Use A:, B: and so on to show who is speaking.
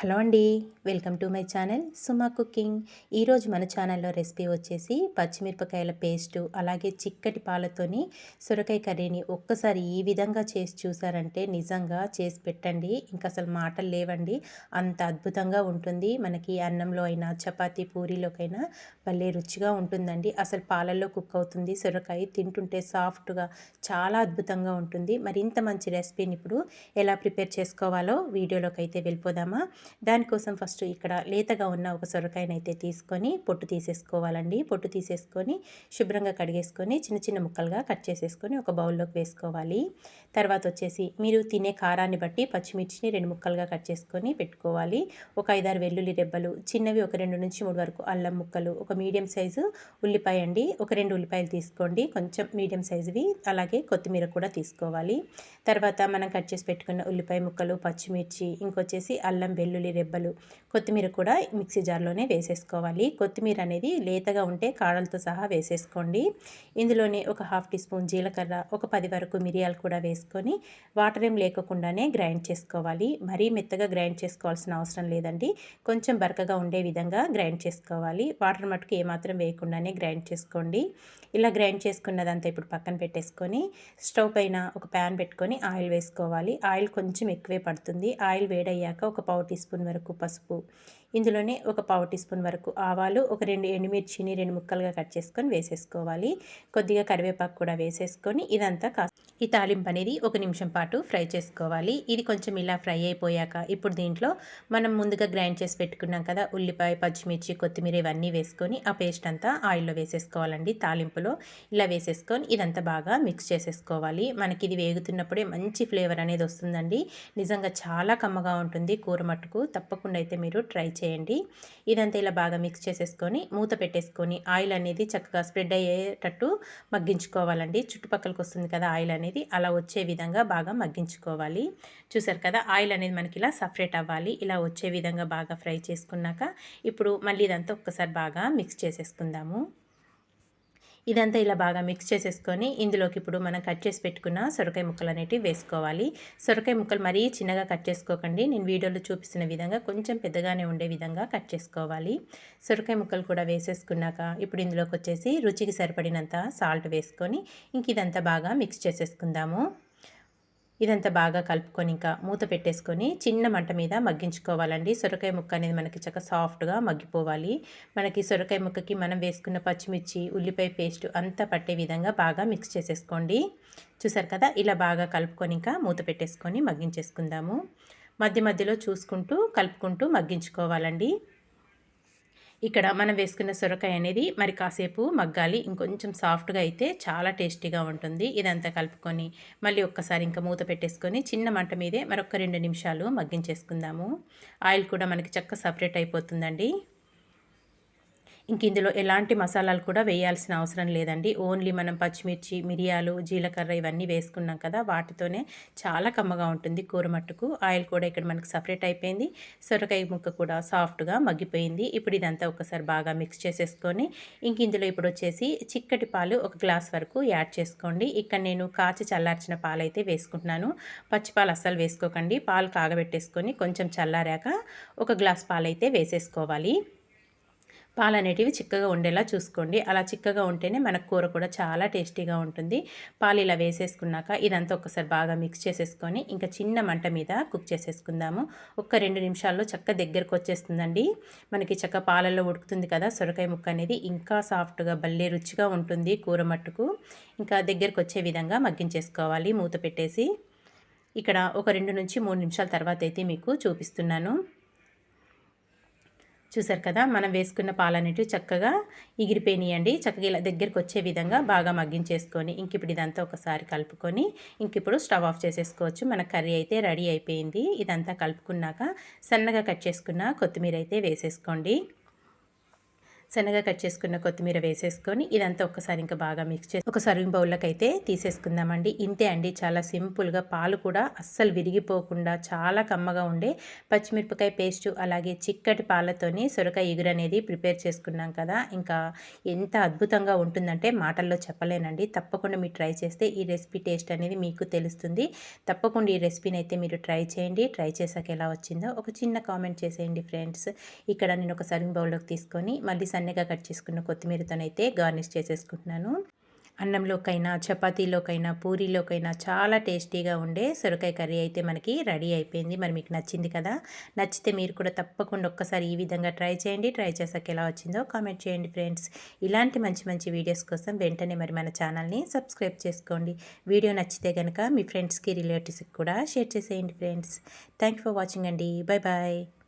A: Hello అండి welcome to my channel Suma cooking. ఈరోజు మన ఛానల్లో రెసిపీ వచ్చేసి పచ్చిమిరపకాయల పేస్టు అలాగే చిక్కటి పాలతోని సొరకాయ కర్రీని ఒక్కసారి ఈ విధంగా చేసి చూసారంటే నిజంగా చేసి పెట్టండి. ఇంకా అసలు మాటలు లేవండి. అంత అద్భుతంగా ఉంటుంది. మనకి అన్నంలో అయినా చపాతీ పూరీలోకైనా భలే రుచిగా ఉంటుందండి. అసలు పాలల్లో కుక్ అవుతుంది సొరకాయ. తింటుంటే సాఫ్ట్గా చాలా అద్భుతంగా ఉంటుంది. మరి ఇంత మంచి రెసిపీని ఇప్పుడు ఎలా ప్రిపేర్ చేసుకోవాలో వీడియోలోకి అయితే వెళ్ళిపోదామా? దానికోసం ఫస్ట్ ఇక్కడ లేతగా ఉన్న ఒక సొరకాయనైతే తీసుకొని పొట్టు తీసేసుకోవాలండి. పొట్టు తీసేసుకొని శుభ్రంగా కడిగేసుకొని చిన్న చిన్న ముక్కలుగా కట్ చేసేసుకొని ఒక బౌల్లోకి వేసుకోవాలి. తర్వాత వచ్చేసి మీరు తినే కారాన్ని బట్టి పచ్చిమిర్చిని రెండు ముక్కలుగా కట్ చేసుకొని పెట్టుకోవాలి. ఒక ఐదారు వెల్లుల్లి రెబ్బలు చిన్నవి ఒక రెండు నుంచి మూడు వరకు అల్లం ముక్కలు ఒక మీడియం సైజు ఉల్లిపాయ అండి. ఒక రెండు ఉల్లిపాయలు తీసుకోండి. కొంచెం మీడియం సైజువి అలాగే కొత్తిమీర కూడా తీసుకోవాలి. తర్వాత మనం కట్ చేసి పెట్టుకున్న ఉల్లిపాయ ముక్కలు పచ్చిమిర్చి ఇంకొచ్చేసి అల్లం వెల్లుల్లి రెబ్బలు కొత్తిమీర కూడా మిక్సీ జార్లోనే వేసేసుకోవాలి. కొత్తిమీర అనేది లేతగా ఉంటే కాడలతో సహా వేసేసుకోండి. ఇందులోనే ఒక హాఫ్ టీ స్పూన్ జీలకర్ర ఒక పది వరకు మిరియాలు కూడా వేసుకొని వాటర్ ఏం లేకుండానే గ్రైండ్ చేసుకోవాలి. మరీ మెత్తగా గ్రైండ్ చేసుకోవాల్సిన అవసరం లేదండి. కొంచెం బరకగా ఉండే విధంగా గ్రైండ్ చేసుకోవాలి. వాటర్ మటుకు ఏమాత్రం వేయకుండానే గ్రైండ్ చేసుకోండి. ఇలా గ్రైండ్ చేసుకున్నదంతా ఇప్పుడు పక్కన పెట్టేసుకొని స్టవ్ పైన ఒక ప్యాన్ పెట్టుకొని ఆయిల్ వేసుకోవాలి. ఆయిల్ కొంచెం ఎక్కువే పడుతుంది. ఆయిల్ వేడయ్యాక ఒక పావు టీ స్పూన్ స్పూన్ వరకు పసుపు ఇందులోనే ఒక పావు టీ స్పూన్ వరకు ఆవాలు ఒక రెండు ఎండుమిర్చిని రెండు ముక్కలుగా కట్ చేసుకొని వేసేసుకోవాలి. కొద్దిగా కరివేపాకు కూడా వేసేసుకొని ఇదంతా కా ఈ తాలింపు అనేది ఒక నిమిషం పాటు ఫ్రై చేసుకోవాలి. ఇది కొంచెం ఇలా ఫ్రై అయిపోయాక ఇప్పుడు దీంట్లో మనం ముందుగా గ్రైండ్ చేసి పెట్టుకున్నాం కదా ఉల్లిపాయ పచ్చిమిర్చి కొత్తిమీర ఇవన్నీ వేసుకొని ఆ పేస్ట్ అంతా ఆయిల్లో వేసేసుకోవాలండి తాలింపులో. ఇలా వేసేసుకొని ఇదంతా బాగా మిక్స్ చేసేసుకోవాలి. మనకి ఇది వేగుతున్నప్పుడే మంచి ఫ్లేవర్ అనేది వస్తుందండి. నిజంగా చాలా కమ్మగా ఉంటుంది కూర మట్టుకు. తప్పకుండా అయితే మీరు ట్రై చేయండి. ఇదంతా ఇలా బాగా మిక్స్ చేసేసుకొని మూత పెట్టేసుకొని ఆయిల్ అనేది చక్కగా స్ప్రెడ్ అయ్యేటట్టు మగ్గించుకోవాలండి. చుట్టుపక్కలకి వస్తుంది కదా ఆయిల్ అనేది అలా వచ్చే విధంగా బాగా మగ్గించుకోవాలి. చూసారు కదా ఆయిల్ అనేది మనకి ఇలా సపరేట్ అవ్వాలి. ఇలా వచ్చే విధంగా బాగా ఫ్రై చేసుకున్నాక ఇప్పుడు మళ్ళీ ఇదంతా ఒక్కసారి బాగా మిక్స్ చేసేసుకుందాము. ఇదంతా ఇలా బాగా మిక్స్ చేసేసుకొని ఇందులోకి ఇప్పుడు మనం కట్ చేసి పెట్టుకున్న సొరకాయ ముక్కలు అనేటివి వేసుకోవాలి. సొరకాయ ముక్కలు మరీ చిన్నగా కట్ చేసుకోకండి. నేను వీడియోలో చూపిస్తున్న విధంగా కొంచెం పెద్దగానే ఉండే విధంగా కట్ చేసుకోవాలి. సొరకాయ ముక్కలు కూడా వేసేసుకున్నాక ఇప్పుడు ఇందులోకి వచ్చేసి రుచికి సరిపడినంత సాల్ట్ వేసుకొని ఇంక ఇదంతా బాగా మిక్స్ చేసేసుకుందాము. ఇదంతా బాగా కలుపుకొని ఇంకా మూత పెట్టేసుకొని చిన్న మంట మీద మగ్గించుకోవాలండి. సొరకాయ ముక్క అనేది మనకి చక్క సాఫ్ట్గా మగ్గిపోవాలి. మనకి సొరకాయ ముక్కకి మనం వేసుకున్న పచ్చిమిర్చి ఉల్లిపాయ పేస్ట్ అంతా పట్టే విధంగా బాగా మిక్స్ చేసేసుకోండి. చూసారు కదా ఇలా బాగా కలుపుకొని ఇంకా మూత పెట్టేసుకొని మగ్గించేసుకుందాము. మధ్య మధ్యలో చూసుకుంటూ కలుపుకుంటూ మగ్గించుకోవాలండి. ఇక్కడ మనం వేసుకున్న సొరకాయ అనేది మరి కాసేపు మగ్గాలి. ఇంకొంచెం సాఫ్ట్గా అయితే చాలా టేస్టీగా ఉంటుంది. ఇదంతా కలుపుకొని మళ్ళీ ఒక్కసారి ఇంకా మూత పెట్టేసుకొని చిన్న మంట మీదే మరొక రెండు నిమిషాలు మగ్గించేసుకుందాము. ఆయిల్ కూడా మనకి చక్క సపరేట్ అయిపోతుందండి. ఇంక ఇందులో ఎలాంటి మసాలాలు కూడా వేయాల్సిన అవసరం లేదండి. ఓన్లీ మనం పచ్చిమిర్చి మిరియాలు జీలకర్ర ఇవన్నీ వేసుకున్నాం కదా వాటితోనే చాలా కమ్మగా ఉంటుంది కూర మట్టుకు. ఆయిల్ కూడా ఇక్కడ మనకు సపరేట్ అయిపోయింది. సొరకాయ ముక్క కూడా సాఫ్ట్గా మగ్గిపోయింది. ఇప్పుడు ఇదంతా ఒకసారి బాగా మిక్స్ చేసేసుకొని ఇంక ఇందులో ఇప్పుడు వచ్చేసి చిక్కటి పాలు ఒక గ్లాస్ వరకు యాడ్ చేసుకోండి. ఇక్కడ నేను కాచి చల్లార్చిన పాలు అయితే వేసుకుంటున్నాను. పచ్చిపాలు అస్సలు వేసుకోకండి. పాలు కాగబెట్టేసుకొని కొంచెం చల్లారాక ఒక గ్లాస్ పాలు అయితే వేసేసుకోవాలి. పాలు అనేటివి చిక్కగా ఉండేలా చూసుకోండి. అలా చిక్కగా ఉంటేనే మనకు కూర కూడా చాలా టేస్టీగా ఉంటుంది. పాలు ఇలా వేసేసుకున్నాక ఇదంతా ఒకసారి బాగా మిక్స్ చేసేసుకొని ఇంకా చిన్న మంట మీద కుక్ చేసేసుకుందాము. ఒక్క రెండు నిమిషాల్లో చక్క దగ్గరకు వచ్చేస్తుందండి. మనకి చక్క పాలల్లో ఉడుకుతుంది కదా సొరకాయ ముక్క అనేది ఇంకా సాఫ్ట్గా భలే రుచిగా ఉంటుంది కూర మట్టుకు. ఇంకా దగ్గరకు వచ్చే విధంగా మగ్గించేసుకోవాలి మూత పెట్టేసి. ఇక్కడ ఒక రెండు నుంచి మూడు నిమిషాల తర్వాత అయితే మీకు చూపిస్తున్నాను. చూసారు కదా మనం వేసుకున్న పాలన్నిటి చక్కగా ఎగిరిపోయినాయండి. చక్కగా ఇలా దగ్గరికి వచ్చే విధంగా బాగా మగ్గించేసుకొని ఇంక ఇప్పుడు ఇదంతా ఒకసారి కలుపుకొని ఇంక ఇప్పుడు స్టవ్ ఆఫ్ చేసేసుకోవచ్చు. మన కర్రీ అయితే రెడీ అయిపోయింది. ఇదంతా కలుపుకున్నాక సన్నగా కట్ చేసుకున్న కొత్తిమీర అయితే వేసేసుకోండి. సన్నగా కట్ చేసుకున్న కొత్తిమీర వేసేసుకొని ఇదంతా ఒక్కసారి ఇంకా బాగా మిక్స్ చేసి ఒక సర్వింగ్ బౌల్లోకి అయితే తీసేసుకుందామండి. ఇంతే అండి చాలా సింపుల్గా పాలు కూడా అస్సలు విరిగిపోకుండా చాలా కమ్మగా ఉండే పచ్చిమిరపకాయ పేస్ట్ అలాగే చిక్కటి పాలతోని సొరకాయ ఎగురు అనేది ప్రిపేర్ చేసుకున్నాం కదా. ఇంకా ఎంత అద్భుతంగా ఉంటుందంటే మాటల్లో చెప్పలేనండి. తప్పకుండా మీరు ట్రై చేస్తే ఈ రెసిపీ టేస్ట్ అనేది మీకు తెలుస్తుంది. తప్పకుండా ఈ రెసిపీని అయితే మీరు ట్రై చేయండి. ట్రై చేశాక ఎలా వచ్చిందో ఒక చిన్న కామెంట్ చేసేయండి ఫ్రెండ్స్ ఇక్కడ నేను ఒక సర్వింగ్ బౌల్లోకి తీసుకొని మళ్ళీ సన్నగా కట్ చేసుకున్న కొత్తిమీరతోనైతే గార్నిష్ చేసేసుకుంటున్నాను. అన్నంలోకైనా చపాతీలోకైనా పూరీలోకైనా చాలా టేస్టీగా ఉండే సొరకాయ కర్రీ అయితే మనకి రెడీ అయిపోయింది. మరి మీకు నచ్చింది కదా? నచ్చితే మీరు కూడా తప్పకుండా ఒక్కసారి ఈ విధంగా ట్రై చేయండి. ట్రై చేసాక ఎలా వచ్చిందో కామెంట్ చేయండి ఫ్రెండ్స్. ఇలాంటి మంచి మంచి వీడియోస్ కోసం వెంటనే మరి మన ఛానల్ని సబ్స్క్రైబ్ చేసుకోండి. వీడియో నచ్చితే కనుక మీ ఫ్రెండ్స్కి రిలేటివ్స్కి కూడా షేర్ చేసేయండి ఫ్రెండ్స్. థ్యాంక్ ఫర్ వాచింగ్ అండి. Bye bye